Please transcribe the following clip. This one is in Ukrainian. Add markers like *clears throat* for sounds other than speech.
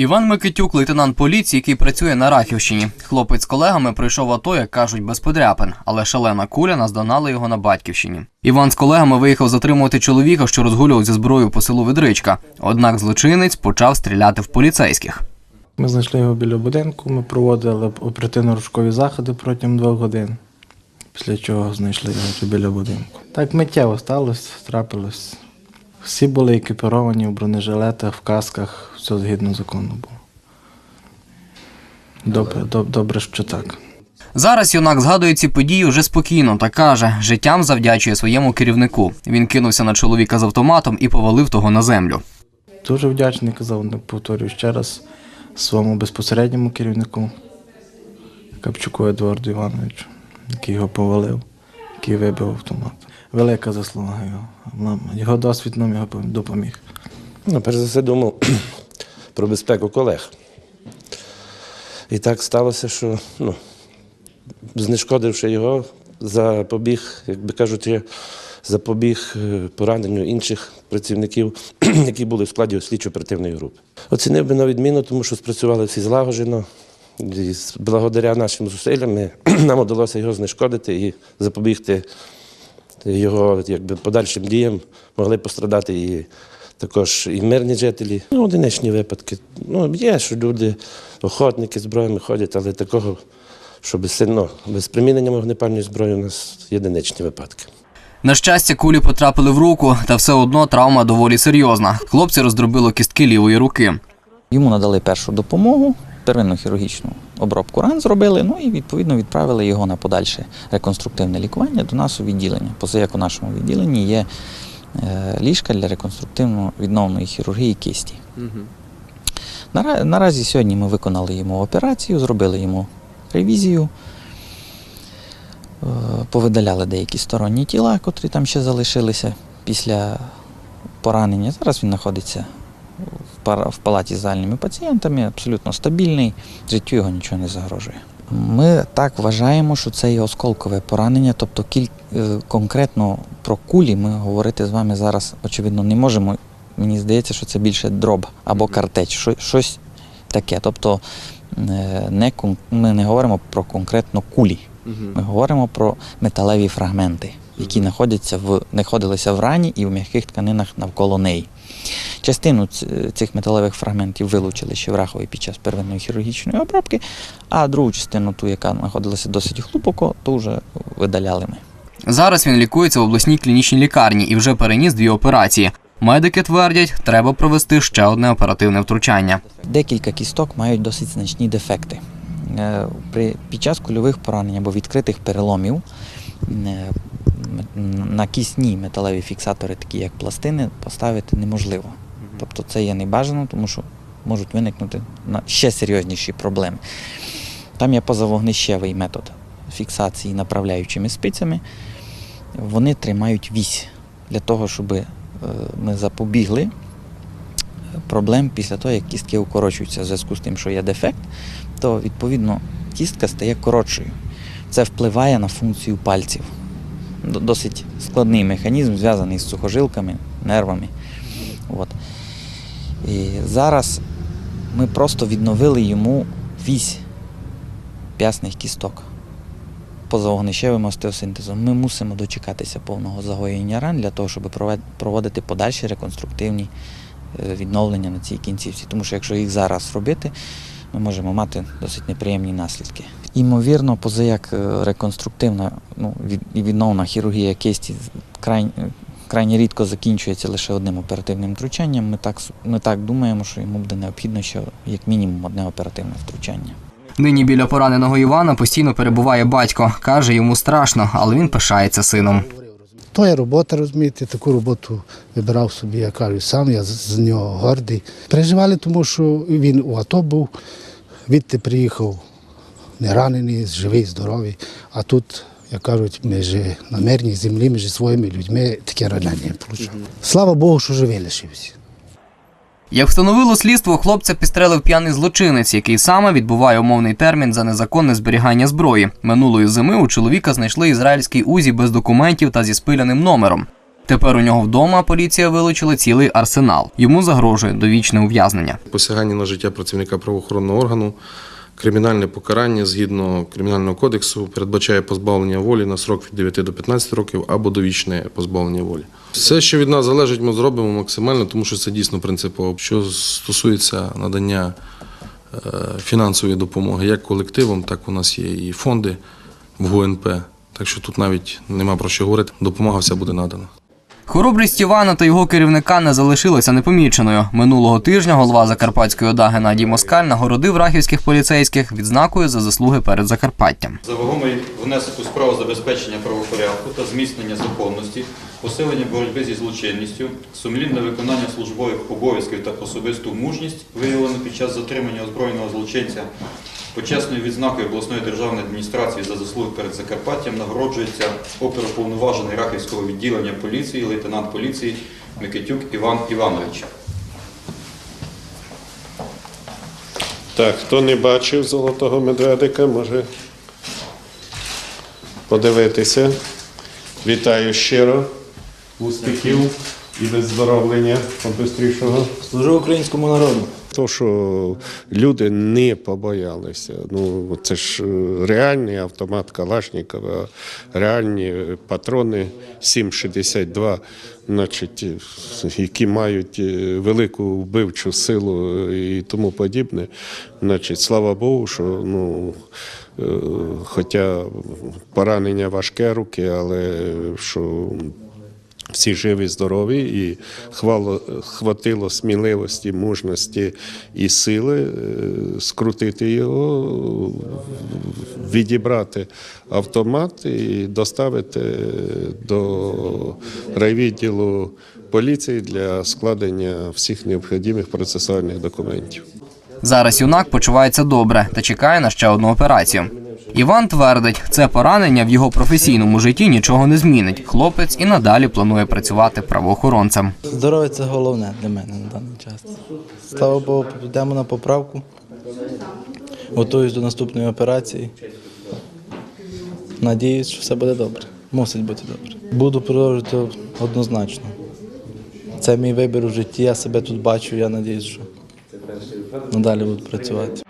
Іван Микитюк, лейтенант поліції, який працює на Рахівщині. Хлопець з колегами прийшов АТО, як кажуть, без подряпин, але шалена куля наздогнала його на батьківщині. Іван з колегами виїхав затримувати чоловіка, що розгулював зі зброєю по селу Ведричка. Однак злочинець почав стріляти в поліцейських. Ми знайшли його біля будинку, ми проводили оперативно-рушкові заходи протягом двох годин, після чого знайшли його біля будинку. Так миттєво сталося, трапилось. Всі були екіпіровані в бронежилетах, в касках, все згідно закону було. Добре, доб- добре, що так. Зараз юнак згадує ці події вже спокійно та каже, життям завдячує своєму керівнику. Він кинувся на чоловіка з автоматом і повалив того на землю. Дуже вдячний, казав, не повторюю ще раз, своєму безпосередньому керівнику Капчуку Едуарду Івановичу, який його повалив, який вибив автомат. Велика заслуга його. Нам- Його досвід нам його допоміг. Ну, перш за все думав *clears throat* про безпеку колег. І так сталося, що ну, знешкодивши його, запобіг, як би кажуть, запобіг е, пораненню інших працівників, *clears throat* які були в складі слідчо-оперативної групи. Оцінив би на відміну, тому що спрацювали всі злагоджено. І благодаря нашим зусиллям ми- *clears throat* нам вдалося його знешкодити і запобігти його якби, подальшим діям могли пострадати і також і мирні жителі. Ну, одиничні випадки. Ну, є, що люди, охотники зброями ходять, але такого, що без, сильно, без примінення вогнепальної зброї у нас єдиничні випадки. На щастя, кулі потрапили в руку, та все одно травма доволі серйозна. Хлопці роздробило кістки лівої руки. Йому надали першу допомогу, первинну хірургічну обробку ран зробили, ну і відповідно відправили його на подальше реконструктивне лікування до нас у відділення. Позаяк у нашому відділенні є е, ліжка для реконструктивно відновної хірургії кисті. Нара- Наразі сьогодні ми виконали йому операцію, зробили йому ревізію, е, повидаляли деякі сторонні тіла, котрі там ще залишилися після поранення. Зараз він знаходиться в палаті з загальними пацієнтами, абсолютно стабільний, життю його нічого не загрожує. Ми так вважаємо, що це є осколкове поранення, тобто кіль... е, конкретно про кулі ми говорити з вами зараз, очевидно, не можемо. Мені здається, що це більше дроб або картеч, щось таке. Тобто е, не, ми не говоримо про конкретно кулі, ми говоримо про металеві фрагменти, які знаходяться в, знаходилися в рані і в м'яких тканинах навколо неї. Частину цих металевих фрагментів вилучили ще в Рахові під час первинної хірургічної обробки, а другу частину, ту, яка знаходилася досить глибоко, то вже видаляли ми. Зараз він лікується в обласній клінічній лікарні і вже переніс дві операції. Медики твердять, треба провести ще одне оперативне втручання. Декілька кісток мають досить значні дефекти. Е, При, під час кульових поранень або відкритих переломів е, на кісні металеві фіксатори, такі як пластини, поставити неможливо. Тобто це є небажано, тому що можуть виникнути ще серйозніші проблеми. Там є позавогнищевий метод фіксації направляючими спицями. Вони тримають вісь для того, щоб е, ми запобігли проблем після того, як кістки укорочуються в зв'язку з тим, що є дефект, то відповідно кістка стає коротшою. Це впливає на функцію пальців. Досить складний механізм, зв'язаний з сухожилками, нервами. От. І зараз ми просто відновили йому вісь п'ясних кісток позаогнищевим остеосинтезом. Ми мусимо дочекатися повного загоєння ран для того, щоб проводити подальші реконструктивні е, відновлення на цій кінцівці. Тому що якщо їх зараз робити, ми можемо мати досить неприємні наслідки. Імовірно, позаяк е, реконструктивна ну, і відновна хірургія кисті крайні рідко закінчується лише одним оперативним втручанням. Ми так, ми так думаємо, що йому буде необхідно ще як мінімум одне оперативне втручання. Нині біля пораненого Івана постійно перебуває батько. Каже, йому страшно, але він пишається сином. То є робота, розумієте, таку роботу вибирав собі, я кажу, сам, я з, з нього гордий. Переживали, тому що він у АТО був, відти приїхав не ранений, живий, здоровий. А тут, як кажуть, ми ж на мирній землі, між своїми людьми таке ранення отримав. Слава Богу, що живий лишився. Як встановило слідство, хлопця підстрелив п'яний злочинець, який саме відбуває умовний термін за незаконне зберігання зброї. Минулої зими у чоловіка знайшли ізраїльський узі без документів та зі спиляним номером. Тепер у нього вдома поліція вилучила цілий арсенал. Йому загрожує довічне ув'язнення. посягання на життя працівника правоохоронного органу, кримінальне покарання згідно кримінального кодексу передбачає позбавлення волі на срок від 9 до 15 років або довічне позбавлення волі. Все, що від нас залежить, ми зробимо максимально, тому що це дійсно принципово. Що стосується надання е, фінансової допомоги як колективам, так у нас є і фонди в ГУНП. Так що тут навіть нема про що говорити. Допомога вся буде надана. Хоробрість Івана та його керівника не залишилася непоміченою. Минулого тижня голова Закарпатської ОДА Геннадій Москаль нагородив рахівських поліцейських відзнакою за заслуги перед Закарпаттям. За вагомий внесок у справу забезпечення правопорядку та зміцнення законності, посилення боротьби зі злочинністю, сумлінне виконання службових обов'язків та особисту мужність, виявлено під час затримання озброєного злочинця, почесною відзнакою обласної державної адміністрації за заслуги перед Закарпаттям нагороджується оперуповноважений Рахівського відділення поліції, лейтенант поліції Микитюк Іван Іванович. Так, хто не бачив золотого медведика, може подивитися. Вітаю щиро. Успіхів і виздоровлення побистрішого. Служу українському народу. То, що люди не побоялися. Ну, це ж е, реальний автомат Калашникова, реальні патрони 7,62, значить, е, які мають е, велику вбивчу силу і тому подібне. Значить, слава Богу, що ну. е, Хоча поранення важке руки, але що всі живі, здорові, і хвало, хватило сміливості, мужності і сили е, скрутити його, відібрати автомат і доставити до райвідділу поліції для складення всіх необхідних процесуальних документів. Зараз юнак почувається добре та чекає на ще одну операцію. Іван твердить, це поранення в його професійному житті нічого не змінить. Хлопець і надалі планує працювати правоохоронцем. Здоров'я це головне для мене на даний час. Слава Богу, йдемо на поправку. Готуюсь до наступної операції. Надіюсь, що все буде добре. Мусить бути добре. Буду продовжувати однозначно. Це мій вибір у житті, я себе тут бачу, я надіюсь, що надалі буду працювати.